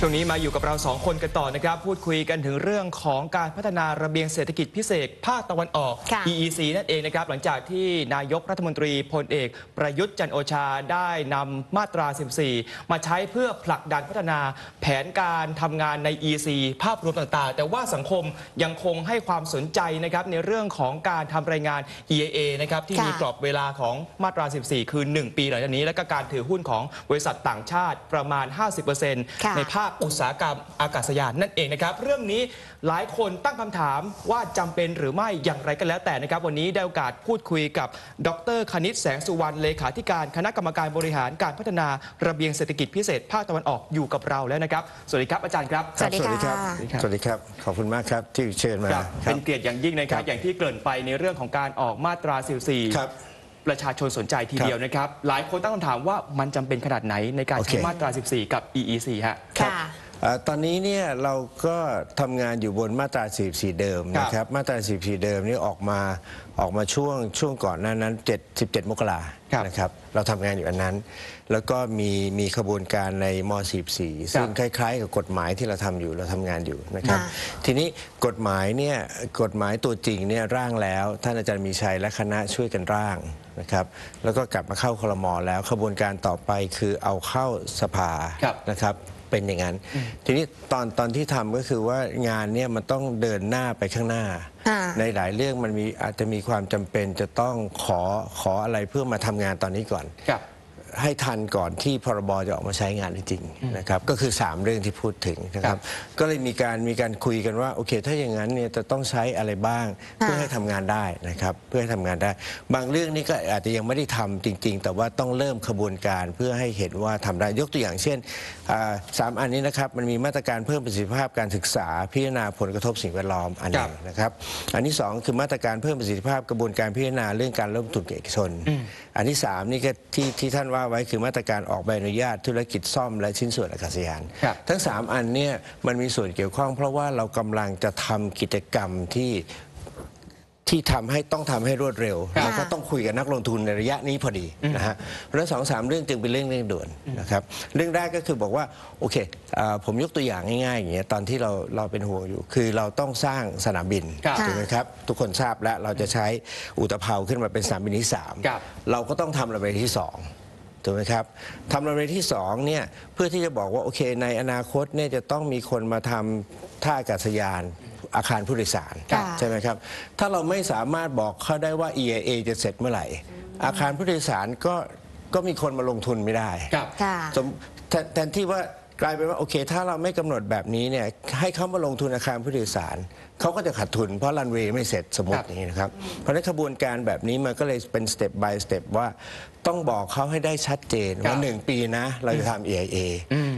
ช่วงนี้มาอยู่กับเราสองคนกันต่อนะครับ พูดคุยกันถึงเรื่องของการพัฒนาระเบียงเศรษฐกิจพิเศษภาคตะวันออก ค่ะ EEC นั่นเองนะครับ หลังจากที่นายกรัฐมนตรีพลเอกประยุทธ์จันทร์โอชาได้นำมาตรา 14 มาใช้เพื่อผลักดันพัฒนาแผนการทำงานใน EEC ภาพรวมต่างๆ แต่ว่าสังคมยังคงให้ความสนใจนะครับในเรื่องของการทำรายงาน EAA นะครับที่ค่ะมีกรอบเวลาของมาตรา 14 คือ 1 ปีหลังจากนี้ และก็การถือหุ้นของบริษัทต่างชาติประมาณ 50%ค่ะ ในภาคอุตสาหกรรมอากาศยานนั่นเองนะครับ เรื่องนี้หลายคนตั้งคำถามว่าจำเป็นหรือไม่อย่างไรก็แล้วแต่นะครับ วันนี้ได้โอกาสพูดคุยกับดรคณิตแสงสุวรรณเลขาธิการคณะกรรมการบริหารการพัฒนาระเบียงเศรษฐกิจพิเศษภาคตะวันออกอยู่กับเราแล้วนะครับ สวัสดีครับอาจารย์ครับ สวัสดีค่ะสวัสดีครับ สวัสดีครับ ขอบคุณมากครับที่เชิญมาครับครัเป็บนเกียรติอย่างยิ่งนะครับครับ อย่างที่เกริ่นไปในเรื่องของการออกมาตรา14ครับ ประชาชนสนใจทีเดียวนะครับ หลายคนตั้งคำถามว่ามันจำเป็นขนาดไหนในการโอเคใช้มาตรา 14 กับ EEC ฮะ ค่ะเอ่อ ตอนนี้เนี่ยเราก็ทำงานอยู่บนมาตรา 44 เดิมนะคครัรับบมาตรา 44 เดิมนี่ออกมาออกมาช่วงช่วงก่อนหน้านั้น 7 17 มกราครับนะครับ เราทำงานอยู่อันนั้น แล้วก็มีมีขบวนการในม 44 ซึ่งคล้าย ๆ กับกฎหมายที่เราทำอยู่เราทำงานอยู่นะครับค่ะทีนี้กฎหมายเนี่ยกฎหมายตัวจริงเนี่ยร่างแล้ว ท่านอาจารย์มีชัยและคณะช่วยกันร่างนะครับ แล้วก็กลับมาเข้าคลมแล้วขบวนการต่อไปคือเอาเข้าสภาครับนะครับ เป็นอย่างนั้น ทีนี้ตอนตอนที่ทำก็คือว่างานเนี่ยมันต้องเดินหน้าไปข้างหน้าค่ะในหลายเรื่องมันมีอาจจะมีความจำเป็นจะต้องขอขออะไรเพื่อมาทำงานตอนนี้ก่อนครับ ให้ทันก่อนที่พรบจะออกมาใช้งานจริงๆนะครับก็คือ 3 เรื่องที่พูดถึงนะคครัรับบก็เลยมีการมีการคุยกันว่าโอเค ถ้าอย่างนั้นเนี่ยจะต้องใช้อะไรบ้างเพื่อให้ทำงานได้นะครับเพื่อให้ทำงานได้ บางเรื่องนี่ก็อาจจะยังไม่ได้ทำจริง ๆ แต่ว่าต้องเริ่มขบวนการเพื่อให้เห็นว่าทำได้ยกตัวอย่างเช่นอ่าสามอันนี้นะครับมันมีมาตรการเพิ่มประสิทธิภาพการศึกษาพิจารณาผลกระทบสิ่งแวดล้อมอันหนึงครับนะครับอันที่สองคือมาตรการเพิ่มประสิทธิภาพกระบวนการพิจารณาเรื่องการลงทุนกับเอกชน อันที่สามนี่ก็ที่ที่ท่านว่าไว้คือมาตรการออกใบอนุญาตธุรกิจซ่อมและชิ้นส่วนอากาศยานครับทั้ง 3 อันเนี่ยมันมีส่วนเกี่ยวข้อง เพราะว่าเรากำลังจะทำกิจกรรมที่ที่ทำให้ต้องทำให้รวดเร็วครับแล้วก็ต้องคุยกับนักลงทุนในระยะนี้พอดีนะฮะเพราะฉะนั้นสองสามเรื่องจึงเป็นเรื่องเร่งด่วนนะครับเรื่องแรกก็คือบอกว่าโอเคอ่าผมยกตัวอย่างง่ายๆอย่างเงี้ยตอนที่เราเราเป็นห่วงอยู่ คือเราต้องสร้างสนามบินครับถูกไหมครับทุกคนทราบแล้วเราจะใช้อุตภเปาขึ้นมาเป็นสนามบินที่สามครับเราก็ต้องทำระเบียงที่สอง ถูกไหมครับทำระเบียงที่สองเนี่ยเพื่อที่จะบอกว่าโอเค ในอนาคตเนี่ยจะต้องมีคนมาทำท่าอากาศยานอาคารผู้โดยสารค่ะ ใช่ไหมครับ ถ้าเราไม่สามารถบอกเขาได้ว่า EAA จะเสร็จเมื่อไหร่ อาคารผู้โดยสารก็ก็มีคนมาลงทุนไม่ได้ ครับ ค่ะ สมแทนแทนที่ว่ากลายเป็นว่าโอเค ถ้าเราไม่กำหนดแบบนี้เนี่ยให้เขามาลงทุนอาคารผู้โดยสาร เขาก็จะขาดทุนเพราะรันเวย์ไม่เสร็จสมมครัติบอย่างนี้นะครับ เพราะฉะนั้นขบวนการแบบนี้มันก็เลยเป็นสเต็ป by สเต็ปว่าต้องบอกเขาให้ได้ชัดเจนครัว่าบหนึ่งปีนะเราจะทำ EIA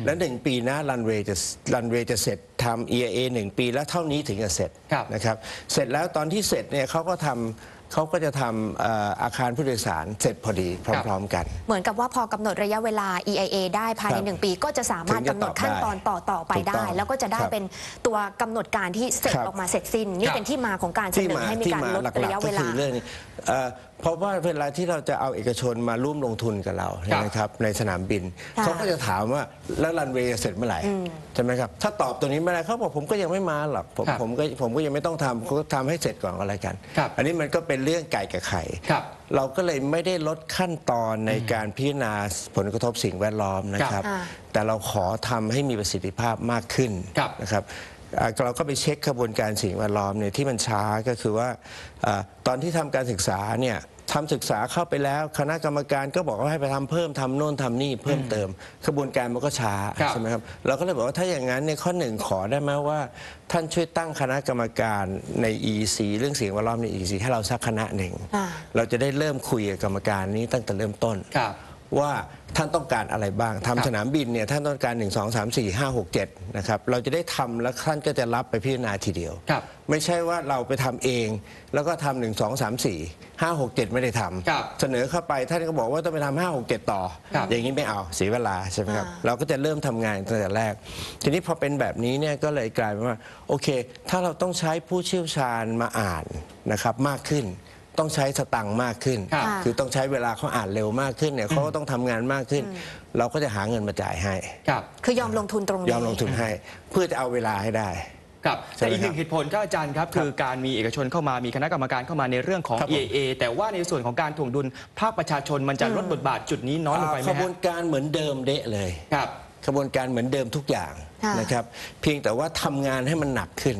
และหนึ่งปีนะรันเวย์จะรันเวย์จะเสร็จทำ EIA หนึ่งปีแล้วเท่านี้ถึงจะเสร็จครับนะครับ เสร็จแล้วตอนที่เสร็จเนี่ยเขาก็ทำ เขาก็จะทำเอ่ออาคารผู้โดยสารเสร็จพอดีพร้อมๆกัน เหมือนกับว่าพอกำหนดระยะเวลา EIA ได้ภายในครับหนึ่งปี ก็จะสามารถถึงจะกำหนดขั้นตอนต่อต่อไปถูกต้ได้องแล้วก็จะได้ครับเป็นตัวกำหนดการที่เสร็จครับออกมาเสร็จสิ้น นี่ครับเป็นที่มาของการเสที่นอมาให้มีที่การมาลดหลักระยะๆเวก็ลา คือเรื่องนี้เอ่อเพราะว่าเวลาที่เราจะเอาเอกชนมาร่วมลงทุนกับเราใช่ไหมครับในสนามบินค่ะเขาก็จะถามว่าแล้วรันเวย์จะเสร็จเมื่อไหร่ใช่ไหมครับถ้าตอบตัวนี้ไม่ได้เขาบอกผมก็ยังไม่มาหรอกผมครับผมก็ผมก็ยังไม่ต้องทำเขาก็ทำให้เสร็จก่อนก็แล้วกัน ครับ อันนี้มันก็เป็นเรื่องไก่กับไข่ครับ เราก็เลยไม่ได้ลดขั้นตอนในการพิจารณาผลกระทบสิ่งแวดล้อมนะครับอ่าแต่เราขอทำให้มีประสิทธิภาพมากขึ้นครับนะครับอ่าเราก็ไปเช็คขบวนการสิ่งแวดล้อมเนี่ยที่มันช้าก็คือว่าอาตอนที่ทำการศึกษาเนี่ย ทำศึกษาเข้าไปแล้ว คณะกรรมการก็บอกว่าให้ไปทำเพิ่มทำโน่นทำนี่เพิ่มเติมขบวนการมันก็ช้าครับใช่ไหมครับเราก็เลยบอกว่าถ้าอย่างนั้นในยข้อหนึ่งขอได้ไหมว่า ท่านช่วยตั้งคณะกรรมการใน EC เรื่องสิ่งแวดล้อมใน EC ให้เราสักคณะหนึ่งอ่าเราจะได้เริ่มคุยกับกรรมการนี้ตั้งแต่เริ่มต้นครับ ว่าท่านต้องการอะไรบ้างครัทำบสนามบินเนี่ยท่านต้องการ 1 2 3 4 5 6 7นะครับเราจะได้ทำแล้วท่านก็จะรับไปพิจารณาทีเดียวครับไม่ใช่ว่าเราไปทำเอง แล้วก็ทำหนึ่งสองสามสี่ห้าหกเจ็ดไม่ได้ทำครับเสนอเข้าไปท่านก็บอกว่าต้องไปทำห้าหกเจ็ดต่อครับอย่างนี้ไม่เอาเสียเวลาใช่ไหมครับอ่าเราก็จะเริ่มทำงานตั้งแต่แรก ทีนี้พอเป็นแบบนี้เนี่ยก็เลยกลายเป็นว่าโอเค ถ้าเราต้องใช้ผู้เชี่ยวชาญมาอ่านนะครับมากขึ้น ต้องใช้สตังค์มากขึ้น ครับ คือต้องใช้เวลาเขาอ่านเร็วมากขึ้นเนี่ยเขาก็ต้องทำงานมากขึ้น เราก็จะหาเงินมาจ่ายให้ ครับ คือยอมลงทุนตรงนี้ ยอมลงทุนให้เพื่อจะเอาเวลาให้ได้ ครับใช่แต่ไหมอีกหนึ่งครับเหตุผลครับอาจารย์ครับ คือการมีเอกชนเข้ามามีคณะกรรมการเข้ามาในเรื่องของ ครับผม EAA แต่ว่าในส่วนของการถ่วงดุลภาคประชาชนมันจะลดบทบาทจุดนี้น้อยลงไปไหมขบวฮะนการเหมือนเดิมเดะเลย ครับ ขบวนการเหมือนเดิมทุกอย่างค่ะ นะครับ เพียงแต่ว่าทำงานให้มันหนักขึ้น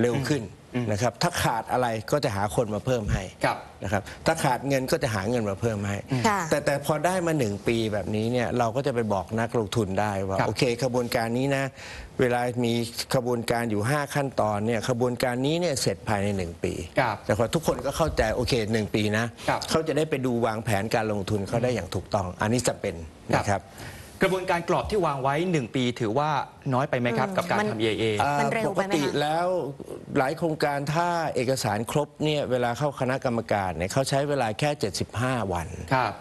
เร็วขึ้นนะครับถ้าขาดอะไรก็จะหาคนมาเพิ่มให้ครับนะครับถ้าขาดเงินก็จะหาเงินมาเพิ่มให้ค่ะแต่แต่พอได้มาหนึ่งปีแบบนี้เนี่ยเราก็จะไปบอกนักลงทุนได้ว่าครับโอเคขบวนการนี้นะ เวลามีขบวนการอยู่ 5 ขั้นตอนเนี่ยขบวนการนี้เนี่ยเสร็จภายใน 1 ปีครับแต่พอทุกคนก็เข้าใจโอเคหนึ่งปีนะครับเขาจะได้ไปดูวางแผนการลงทุนเขาได้อย่างถูกต้อง อันนี้จะเป็นนะครับ กระบวนการกรอบที่วางไว้ 1 ปีถือว่าน้อยไปไหมครับ กับการมันทำ EAA อ่ามันเร็วปไปกไหมติคะแล้วหลายโครงการถ้าเอกสารครบเนี่ยเวลาเข้าคณะกรรมการเนี่ยเขาใช้เวลาแค่ 75 วัน ครับ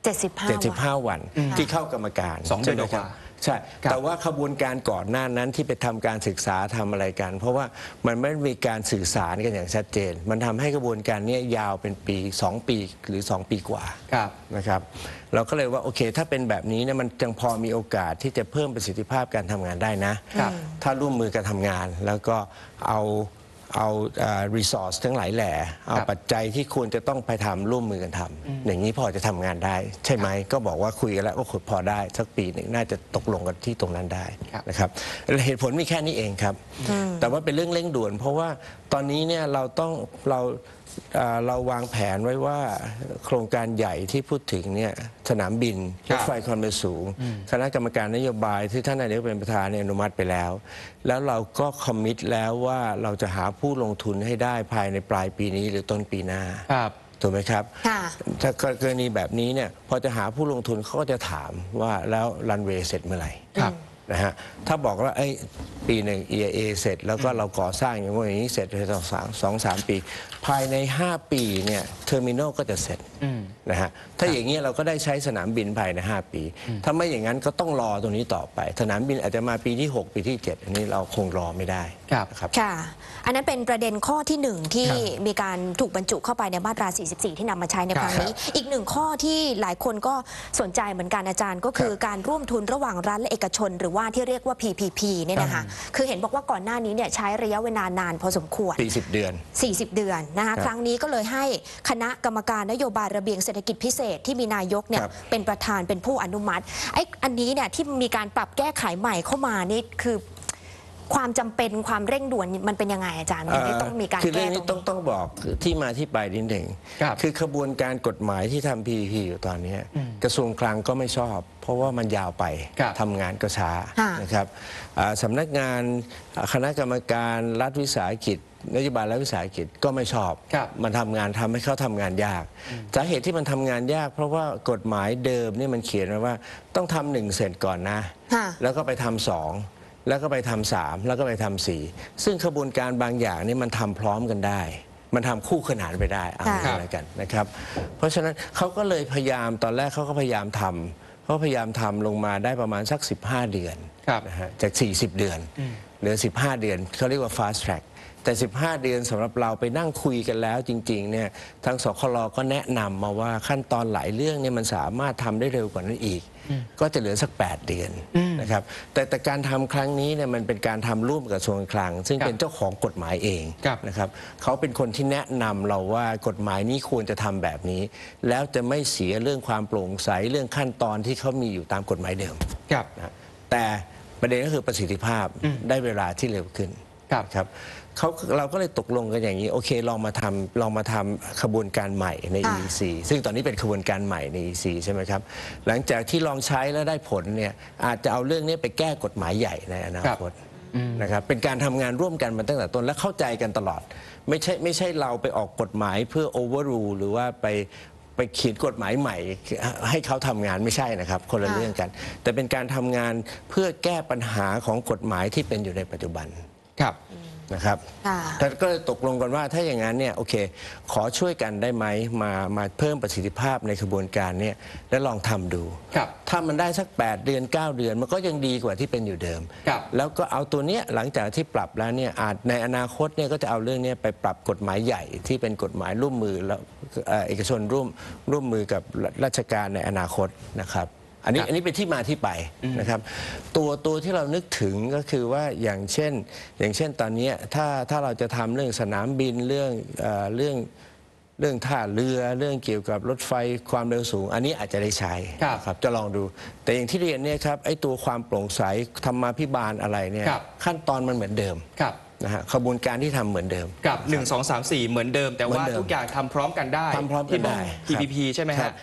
75วัน 75 วันที่เข้ากรรมการสองเดือนใช่ไหมครับกว่า ใช่ ครับแต่ว่าขบวนการก่อนหน้านั้นที่ไปทำการศึกษาทำอะไรกัน เพราะว่ามันไม่มีการสื่อสารกันอย่างชัดเจน มันทำให้กระบวนการเนี้ยาวเป็นปี 2 ปีหรือ 2 ปีกว่าครับ นะครับเราก็เลยว่าโอเค ถ้าเป็นแบบนี้เนี่ยมันยังพอมีโอกาสที่จะเพิ่มประสิทธิภาพการทำงานได้นะ ครับ ถ้าร่วมมือกันทำงานแล้วก็เอา เอารีซอสทั้งหลายแหล่เอาครับปัจจัยที่ควรจะต้องไปทำร่วมมือกันทำอย่างนี้พอจะทำงานได้ ใช่ไหมก็บอกว่าคุยกันแล้วว่าพอได้สักปีหนึ่งน่าจะตกลงกันที่ตรงนั้นได้ครับนะครับเหตุผลมีแค่นี้เองครับ แต่ว่าเป็นเรื่องเร่งด่วน เพราะว่าตอนนี้เนี่ยเราต้องเรา เอ่อเราวางแผนไว้ว่าโครงการใหญ่ที่พูดถึงเนี่ยสนามบินครัรบถไฟความเร็วสูง คณะกรรมการนโยบายที่ท่านนายกเป็นประธานเนี่ยอนุมัติไปแล้ว แล้วเราก็คอมมิตแล้วว่าเราจะหาผู้ลงทุนให้ได้ภายในปลายปีนี้หรือต้นปีหน้าครับถูกไหมครับค่ะถ้ากรณีแบบนี้เนี่ยพอจะหาผู้ลงทุนเขาก็จะถามว่าแล้วรันเวย์เสร็จเมื่อไหร่ครับ นะฮะถ้าบอกว่าเอ้ยปีหนึ่ง EIA เสร็จแล้วก็เราก่อสร้างอย่างว่าอย่างนี้เสร็จในสองสามสองสามปี ภายใน 5 ปีเนี่ยเทอร์มินอลก็จะเสร็จอืมนะฮะถ้าอย่างนี้ยเราก็ได้ใช้สนามบินภายใน 5 ปี ถ้าไม่อย่างนั้นก็ต้องรอตรงนี้ต่อไป สนามบินอาจจะมาปีที่ 6 ปีที่ 7 อันนี้เราคงรอไม่ได้ครับนะครับค่ะ อันนั้นเป็นประเด็นข้อที่หนึ่งที่ครับมีการถูกบรรจุเข้าไปในมาตรา 44 ที่นำมาใช้ในครั้งนี้ อีกหนึ่งข้อที่หลายคนก็สนใจเหมือนกันอาจารย์ ก็คือครับการร่วมทุนระหว่างรัฐและเอกชนหรือว่าที่เรียกว่า PPP เนี่ยนะคะคือเห็นบอกว่าก่อนหน้านี้เนี่ยใช้ระยะเวลานานพอสมควรปี10เดือน 40 เดือนนะคะครับครั้งนี้ก็เลยให้คณะกรรมการนโยบายระเบียงเศรษฐกิจพิเศษที่มีนายกเนี่ยครับเป็นประธานเป็นผู้อนุมัติไอ้อันนี้เนี่ยที่มีการปรับแก้ไขใหม่เข้ามานี่คือ ความจำเป็นความเร่งด่วนมันเป็นยังไงอาจารย์มันไม่ต้องมีการคือเรื่แก้องตรนี้งต้องนี้ ต้องบอกที่มาที่ไปนิดหนึ่งครับคือขบวนการกฎหมายที่ทำ PPP อยู่ตอนนี้กระทรวงคลังก็ไม่ชอบ เพราะว่ามันยาวไปครับ ทำงานก็ช้าค่ะ นะครับอ่าสำนักงานอ่าคณะกรรมการรัฐวิสาหกิจ นโยบายรัฐวิสาหกิจก็ไม่ชอบ ครับ มันทำงานทำให้เขาทำงานยากสาเหตุที่มันทำงานยาก เพราะว่ากฎหมายเดิมเนี่ยมันเขียนไว้ว่าต้องทำหนึ่งเสร็จก่อนนะ ค่ะ แล้วก็ไปทำสอง แล้วก็ไปทำสามแล้วก็ไปทำสี่ซึ่งขบวนการบางอย่างนี่มันทำพร้อมกันได้ มันทำคู่ขนานไปได้เอาค่ะ อะไรกันนะครับ เพราะฉะนั้นเขาก็เลยพยายามตอนแรกเขาก็พยายามทำเขาพยายามทำลงมาได้ประมาณสัก 15 เดือนครับ นะฮะจาก 40 เดือนเหลือ 15 เดือนเขาเรียกว่า fast track แต่ 15 เดือนสำหรับเราไปนั่งคุยกันแล้วจริงๆเนี่ยทางสคลก็แนะนำมาว่าขั้นตอนหลายเรื่องเนี่ยมันสามารถทำได้เร็วกว่านั้นอีก ก็จะเหลือสัก 8 เดือนนะครับแต่แต่การทำครั้งนี้เนี่ยมันเป็นการทำร่วมกับกระทรวงคลัง ซึ่งครับเป็นเจ้าของกฎหมายเองครับ นะครับเขาเป็นคนที่แนะนำเราว่ากฎหมายนี้ควรจะทำแบบนี้ แล้วจะไม่เสียเรื่องความโปร่งใสเรื่องขั้นตอนที่เขามีอยู่ตามกฎหมายเดิม ครับ นะแต่ประเด็นก็คือประสิทธิภาพได้เวลาที่เร็วขึ้นครับ ครับ เขาเราก็เลยตกลงกันอย่างนี้โอเคลองมาทำลองมาทำขบวนการใหม่ใน ค่ะ EEC ซึ่งตอนนี้เป็นขบวนการใหม่ใน EEC ใช่ไหมครับ หลังจากที่ลองใช้แล้วได้ผลเนี่ยอาจจะเอาเรื่องนี้ไปแก้กฎหมายใหญ่ในอนาคตนะครับเป็นการทำงานร่วมกันมาตั้งแต่ต้นและเข้าใจกันตลอด ไม่ใช่ไม่ใช่เราไปออกกฎหมายเพื่อ overrule หรือว่าไปไปเขียนกฎหมายใหม่ ให้เขาทำงานไม่ใช่นะครับ คนละค่ะ เรื่องกัน แต่เป็นการทำงานเพื่อแก้ปัญหาของกฎหมายที่เป็นอยู่ในปัจจุบัน ครับ นะครับค่ะแต่ก็เลยตกลงกันว่าถ้าอย่างนั้นเนี่ยโอเค ขอช่วยกันได้ไหมมามาเพิ่มประสิทธิภาพในกระบวนการเนี่ยแล้วลองทำดูครับถ้ามันได้สัก 8 เดือน 9 เดือน มันก็ยังดีกว่าที่เป็นอยู่เดิมครับแล้วก็เอาตัวเนี้ยหลังจากที่ปรับแล้วเนี่ยอาจในอนาคตเนี่ยก็จะเอาเรื่องเนี้ยไปปรับกฎหมายใหญ่ที่เป็นกฎหมายร่วมมือแล้วเอ่อเอกชนร่วมร่วมมือกับราชการในอนาคตนะครับ อันนี้ครับอันนี้เป็นที่มาที่ไปนะครับ ตัวตัวที่เรานึกถึงก็คือว่าอย่างเช่น อย่างเช่นตอนเนี้ยถ้าถ้าเราจะทำเรื่องสนามบินเรื่องเอ่อเรื่องเรื่องท่าเรือเรื่องเกี่ยวกับรถไฟความเร็วสูง อันนี้อาจจะได้ใช้ครับครับจะลองดู แต่อย่างที่เรียนเนี่ยครับไอ้ตัวความโปร่งใสธรรมาภิบาลอะไรเนี่ยครับขั้นตอนมันเหมือนเดิมครับนะฮะขบวนการที่ทำเหมือนเดิมกับ 1 2 3 4 เหมือนเดิม แต่ว่าเหมือนเดิมทุกอย่างทำพร้อมกันได้ทำพร้อมกันที่บได้อกครับ PPP ใช่ไหมครัฮะบ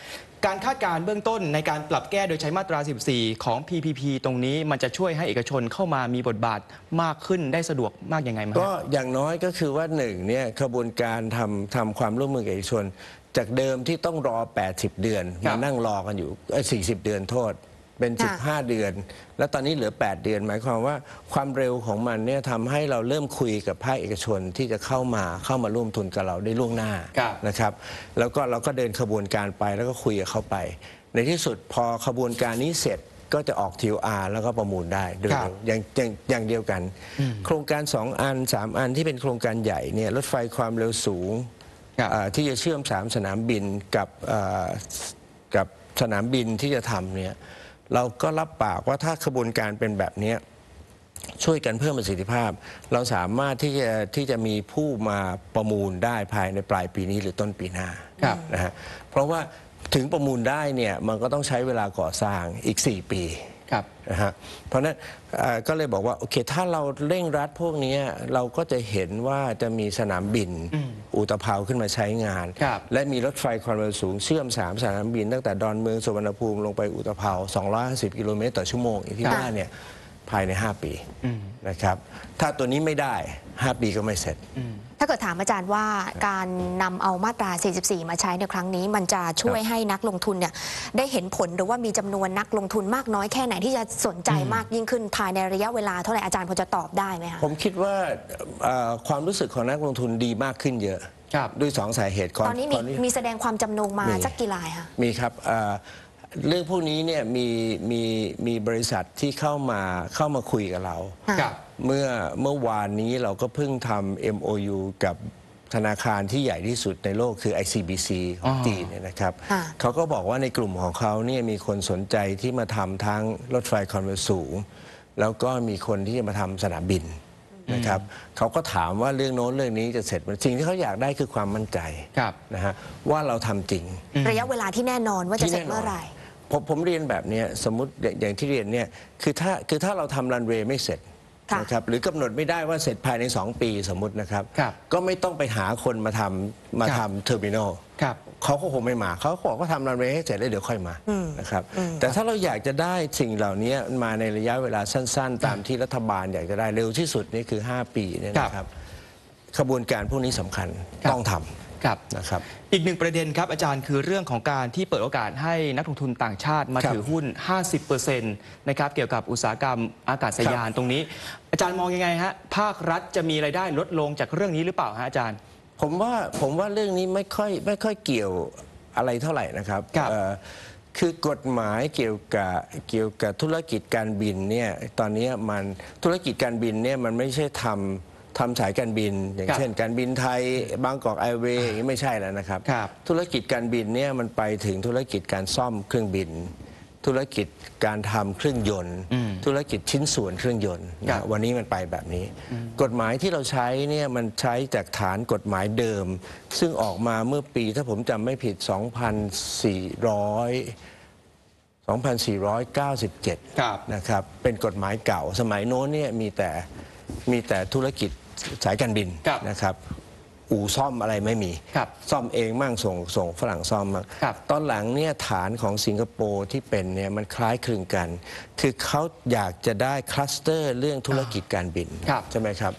การคาดการณ์เบื้องต้นในการปรับแก้โดยใช้มาตรา 14 ของ PPP ตรงนี้มันจะช่วยให้เอกชนเข้ามามีบทบาทมากขึ้นได้สะดวกมากยังไงไหมฮะก็อย่างน้อยก็คือว่าหนึ่งเนี่ยขบวนการทำทำความร่วมมือกับเอกชน จากเดิมที่ต้องรอ 80 เดือนมานั่งรอกันอยู่ 40 เดือนโทษ เป็น ค่ะ 15 เดือน แล้วตอนนี้เหลือ 8 เดือน หมายความว่าความเร็วของมันเนี่ยทำให้เราเริ่มคุยกับภาคเอกชนที่จะเข้ามาเข้ามาร่วมทุนกับเราได้ล่วงหน้าครับ นะครับ แล้วก็เราก็เดินขบวนการไปแล้วก็คุยกับเขาไป ในที่สุดพอขบวนการนี้เสร็จก็จะออก TOR แล้วก็ประมูลได้โดยครับเร็วอย่างอย่างอย่างเดียวกัน โครงการ 2 อัน 3 อันที่เป็นโครงการใหญ่เนี่ยรถไฟความเร็วสูง ครับอ่าที่จะเชื่อม3สนามบินกับอ่ากับสนามบินที่จะทำเนี่ย เราก็รับปากว่าถ้าขบวนการเป็นแบบเนี้ยช่วยกันเพิ่มประสิทธิภาพ เราสามารถที่จะที่จะมีผู้มาประมูลได้ภายในปลายปีนี้หรือต้นปีหน้าครับนะฮะเพราะว่าถึงประมูลได้เนี่ยมันก็ต้องใช้เวลาก่อสร้างอีก 4 ปี ครับนะฮะเพราะฉะนั้นเอ่อก็เลยบอกว่าโอเค ถ้าเราเร่งรัดพวกเนี้ยเราก็จะเห็นว่าจะมีสนามบินอุตภาวขึ้นมาใช้งานครับและมีรถไฟความเร็วสูงเชื่อม 3 สนามบิน ตั้งแต่ดอนเมืองสุวรรณภูมิลงไปอุตภาว250 กิโลเมตรต่อชั่วโมงอย่างที่ครับว่าเนี่ย ภายใน 5 ปีนะครับถ้าตัวนี้ไม่ได้ 5 ปีก็ไม่เสร็จ ถ้าเกิดถามอาจารย์ว่าการนำเอามาตรา 44 มาใช้ในครั้งนี้ มันจะช่วยให้นักลงทุนเนี่ยได้เห็นผลหรือว่ามีจำนวนนักลงทุนมากน้อยแค่ไหนที่จะสนใจมากยิ่งขึ้นภายในระยะเวลาเท่าไหร่อาจารย์พอจะตอบได้ไหมคะผมคิดว่าเอ่อความรู้สึกของนักลงทุนดีมากขึ้นเยอะครับด้วยสองสาเหตุตอนนี้มีขอมีแสดงความจำนงมามีสักกี่รายคะมีครับ เอ่อเรื่องพวกนี้เนี่ยมีมีมีบริษัทที่เข้ามาเข้ามาคุยกับเราค่ะครับ เมื่อเมื่อวานนี้เราก็เพิ่งทำ MOU กับธนาคารที่ใหญ่ที่สุดในโลกคือ ICBC ของอ๋อจีนเนี่ยนะครับ ค่ะ เขาก็บอกว่าในกลุ่มของเขาเนี่ยมีคนสนใจที่มาทำทั้งรถไฟความเร็วสูง แล้วก็มีคนที่จะมาทำสนามบินนะครับเขาก็ถามว่าเรื่องโน้นเรื่องนี้จะเสร็จไหมสิ่งที่เขาอยากได้คือความมั่นใจครับ นะฮะว่าเราทำจริง ระยะเวลาที่แน่นอนว่าจะเสร็จเมื่อไหร่ ผมผมเรียนแบบเนี้ยสมมติอย่างอย่างที่เรียนเนี่ยคือถ้าคือถ้าเราทำรันเวย์ไม่เสร็จค่ะ นะครับหรือกำหนดไม่ได้ว่าเสร็จภายใน 2 ปีสมมตินะครับ ครับก็ไม่ต้องไปหาคนมาทำมาครับ ทำเทอร์มินอล ครับ เขาก็คงไม่มา เขาก็บอกว่าทำรันเวย์ให้เสร็จแล้วเดี๋ยวค่อยมานะครับ แต่ถ้าเราอยากจะได้สิ่งเหล่านี้มาในระยะเวลาสั้น ๆ ตามที่รัฐบาลอยากจะได้เร็วที่สุดนี่คือ 5 ปีเนี่ยนะครับขบวนการพวกนี้สำคัญครับต้องท ครับำนะครับ อีกหนึ่งประเด็นครับอาจารย์คือเรื่องของการที่เปิดโอกาสให้นักลงทุนต่างชาติมาครับถือหุ้น 50%นะครับเกี่ยวกับอุตสาหกรรมอากาศยานตรงนี้ อาจารย์มองยังไงฮะภาครัฐจะมีรายได้ลดลงจากเรื่องนี้หรือเปล่าฮะอาจารย์ ผมว่าผมว่าเรื่องนี้ไม่ค่อยไม่ค่อยเกี่ยวอะไรเท่าไหร่นะครับครับเอ่อคือกฎหมายเกี่ยวกับเกี่ยวกับธุรกิจการบินเนี่ยตอนนี้มันธุรกิจการบินเนี่ยมันไม่ใช่ทำ ทำสายการบิน อย่างครับเช่น การบินไทยบางกอกไอเวย์อย่างนี้ไม่ใช่แล้วนะครับ ครับธุรกิจการบินเนี่ยมันไปถึงธุรกิจการซ่อมเครื่องบิน ธุรกิจการทำเครื่องยนต์ธุรกิจชิ้นส่วนเครื่องยนต์ครันะบวันนี้มันไปแบบนี้ กฎหมายที่เราใช้เนี่ยมันใช้จากฐานกฎหมายเดิม ซึ่งออกมาเมื่อปีถ้าผมจำไม่ผิด 2,400 2,497 ครับ นะครับเป็นกฎหมายเก่าสมัยโน้นเนี่ยมีแต่มีแต่ธุรกิจ สายการบินครับนะครับ อู่ซ่อมอะไรไม่มีครับซ่อมเองมั่งส่งส่งฝรั่งซ่อมมั่งครับตอนหลังเนี่ยฐานของสิงคโปร์ที่เป็นเนี่ยมันคล้ายคลึงกัน คือเขาอยากจะได้คลัสเตอร์เรื่องธุรกิจการบินครับ ใช่ไหมครับ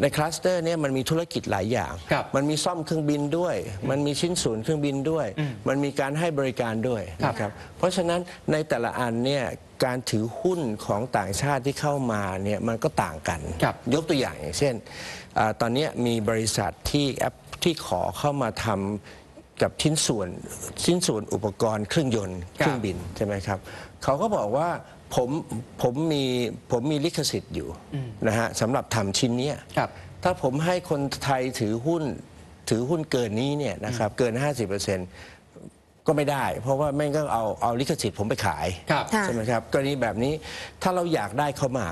ในคลัสเตอร์เนี่ยมันมีธุรกิจหลายอย่าง ครับมันมีซ่อมเครื่องบินด้วย มันมีชิ้นส่วนเครื่องบินด้วย มันมีการให้บริการด้วยครับนะครับ เพราะฉะนั้นในแต่ละอันเนี่ยการถือหุ้นของต่างชาติที่เข้ามาเนี่ยมันก็ต่างกัน ครับ ยกตัวอย่างอย่างเช่นอาตอนเนี้ยมีบริษัทที่แอปที่ขอเข้ามาทำกับชิ้นส่วนชิ้นส่วนอุปกรณ์เครื่องยนต์เครื่องบินใช่ไหมครับเขาก็บอกว่า ผมผมมีผมมีลิขสิทธิ์อยู่นะฮะสำหรับทำชิ้นเนี้ยครับ ถ้าผมให้คนไทยถือหุ้นถือหุ้นเกินนี้เนี่ยนะครับเกิน 50%ก็ไม่ได้ เพราะว่าแม่งก็เอาเอาลิขสิทธิ์ผมไปขายครับค่ะใช่ไหมครับกรณีแบบนี้ถ้าเราอยากได้เข้ามา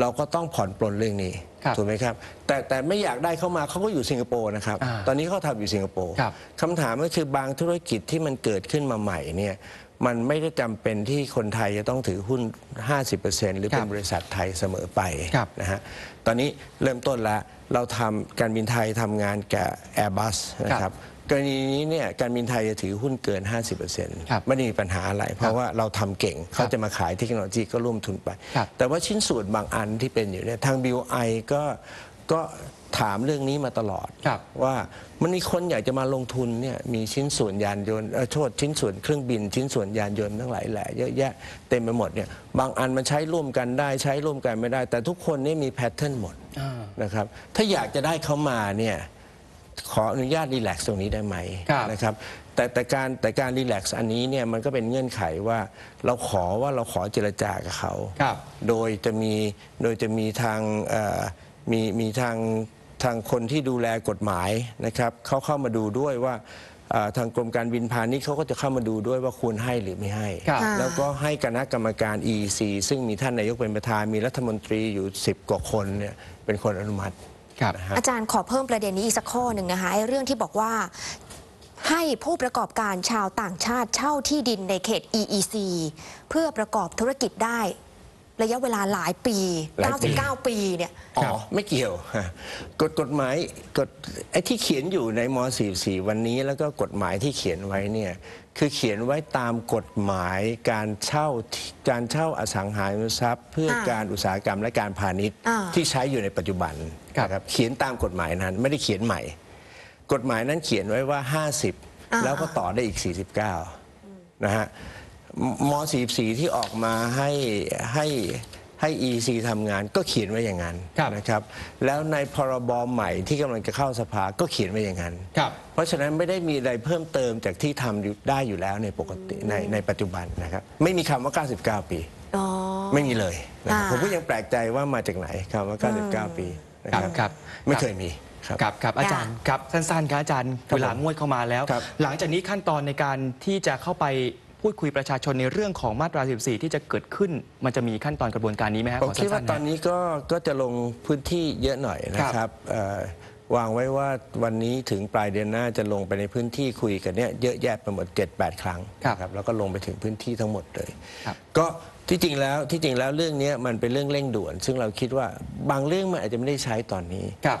เราก็ต้องผ่อนปลนเรื่องนี้ครับถูกไหมครับ แต่แต่ไม่อยากได้เข้ามาเขาก็อยู่สิงคโปร์นะครับอ่าตอนนี้เขาทำอยู่สิงคโปร์ครับคำถามก็คือบางธุรกิจที่มันเกิดขึ้นมาใหม่เนี่ย มันไม่ได้จำเป็นที่คนไทยจะต้องถือหุ้น 50%หรือเป็ครันบบริษัทไทยเสมอไปครับนะฮะตอนนี้เริ่มต้นแล้วเราทำการบินไทยทำงานกับ Airbus นะคครัรับบกรณีนี้เนี่ยการบินไทยจะถือหุ้นเกิน ครับ50%ไม่ได้มีปัญหาอะไร เพราะว่าเราทำเก่งเขาจะมาขายเทคโนโลยีก็ร่วมทุนไป ครับ แต่ว่าชิ้นส่วนบางอันที่เป็นอยู่เนี่ยทาง BOI ก็ก็ ถามเรื่องนี้มาตลอด ครับ ว่ามันมีคนอยากจะมาลงทุนเนี่ยมีชิ้นส่วนยานยนต์เอ่อโทษชิ้นส่วนเครื่องบิน ชิ้นส่วนยานยนต์ทั้งหลายแหละเยอะแยะเต็มไปหมดเนี่ยบางอันมันใช้ร่วมกันได้ใช้ร่วมกันไม่ได้ แต่ทุกคนนี่มีแพทเทิร์นหมดอ่า นะครับถ้าอยากจะได้เขามาเนี่ยขออนุญาตรีแลกซ์ตรงนี้ได้ไหมครับ นะครับแต่แต่การแต่การรีแลกซ์อันนี้เนี่ยมันก็เป็นเงื่อนไขว่าเราขอว่าเราขอเจรจากับเขา ครับ โดยจะมีโดยจะมีทางเอ่อมีมีทาง ทางคนที่ดูแลกฎหมายนะครับเขาเข้ามาดูด้วยว่าเอ่อทางกรมการบินพาณิชย์เขาก็จะเข้ามาดูด้วยว่าควรให้หรือไม่ให้ครับค่ะแล้วก็ให้คณะกรรมการ EEC ซึ่งมีท่านนายกเป็นประธานมีรัฐมนตรีอยู่ 10 กว่าคนเนี่ยเป็นคนอนุมัติครับนะฮะอาจารย์ขอเพิ่มประเด็นนี้อีกสักข้อหนึ่งนะคะไอ้เรื่องที่บอกว่าให้ผู้ประกอบการชาวต่างชาติเช่าที่ดินในเขต EEC เพื่อประกอบธุรกิจได้ ระยะเวลาหลายปี หลายปี 99 ปีเนี่ย อ๋อ ไม่เกี่ยวฮะกฎกฎหมายกฎไอ้ที่เขียนอยู่ในม .44 วันนี้แล้วก็กฎหมายที่เขียนไว้เนี่ยคือเขียนไว้ตามกฎหมายการเช่าที่การเช่าอสังหาริมทรัพย์ เพื่อค่ะการอุตสาหกรรมและการพาณิชย์อ่า ที่ใช้อยู่ในปัจจุบันครับ นะครับเขียนตามกฎหมายนั้นไม่ได้เขียนใหม่ กฎหมายนั้นเขียนไว้ว่าอ่า50 แล้วก็ต่อได้อีก 49 นะฮะ ม .44 ที่ออกมาให้ให้ให้ EC ทำงานก็เขียนไว้อย่างนั้นครับนะครับ แล้วในพรบใหม่ที่กำลังจะเข้าสภาก็เขียนไว้อย่างนั้นครับเพราะฉะนั้นไม่ได้มีอะไรเพิ่มเติมจากที่ทำอยู่ได้อยู่แล้วในปกติในในปัจจุบันนะครับ ไม่มีคำว่า 99 ปีอ๋อไม่มีเลยนะครับอ่าผมก็ยังแปลกใจว่ามาจากไหนคำว่า 99 ปีนะคครัรับบครับไม่เคยมีครับครับครับอาจารย์ครับสั้นๆครับอาจารย์ครับเวลางวดเข้ามาแล้วครับหลังจากนี้ขั้นตอนในการที่จะเข้าไป พูดคุยประชาชนในเรื่องของมาตรา 14 ที่จะเกิดขึ้น มันจะมีขั้นตอนกระบวนการนี้ไหมฮะผมขอคิดว่าสั้นๆตอนนะนี้ก็ก็จะลงพื้นที่เยอะหน่อยนะครับเอ่อวางไว้ว่าวันนี้ถึงปลายเดือนหน้าจะลงไปในพื้นที่คุยกันเนี่ยเยอะแยะไปหมด 7-8 ครั้งครับนะแล้วก็ลงไปถึงพื้นที่ทั้งหมดเลยครับก็ที่จริงแล้วที่จริงแล้วเรื่องเนี้ยมันเป็นเรื่องเร่งด่วน ซึ่งเราคิดว่าบางเรื่องมันอาจจะไม่ได้ใช้ตอนนี้ครับ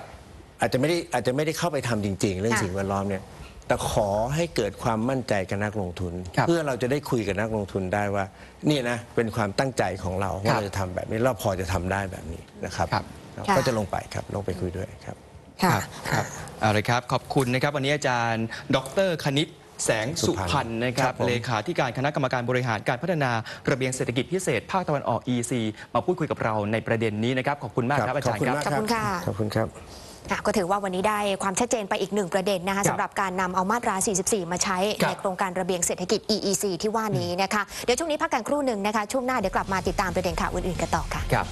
อาจจะไม่ได้อาจจะไม่ได้เข้าไปทำจริง ๆ เรื่องค่ะสิ่งแวดล้อมเนี่ย แต่ขอให้เกิดความมั่นใจกับนักลงทุน ครับเพื่อเราจะได้คุยกับนักลงทุนได้ว่า นี่นะเป็นความตั้งใจของเราครัว่าบเราจะทำแบบนี้เราพอจะทำได้แบบนี้นะครับครับ ครับค่ะ ก็จะลงไปครับลงไปคุยด้วยครับ ค่ะ ครับเอาเลยครับ ขอบคุณนะครับ วันนี้อาจารย์ ดรคณิตแสงสุพันธ์นะครัครับบผม เลขาธิการคณะกรรมการบริหารการพัฒนาระเบียงเศรษฐกิจพิเศษ ภาคตะวันออก EC มาพูดคุยกับเราในประเด็นนี้นะครับ ขอบคุณมากครับอาจารย์ครับ ขอบคุณค่ะ ขอบคุณครับค่ะ ก็ถือว่าวันนี้ได้ความชัดเจนไปอีกหนึ่งประเด็นนะคะครับสำหรับการนำเอามาตรา 44 มาใช้ครับในโครงการระเบียงเศรษฐกิจ EEC ที่ว่านี้นะคะ เดี๋ยวช่วงนี้พักกันครู่หนึ่งนะคะ ช่วงหน้าเดี๋ยวกลับมาติดตามประเด็นข่าวอื่นๆกันต่อค่ะครับ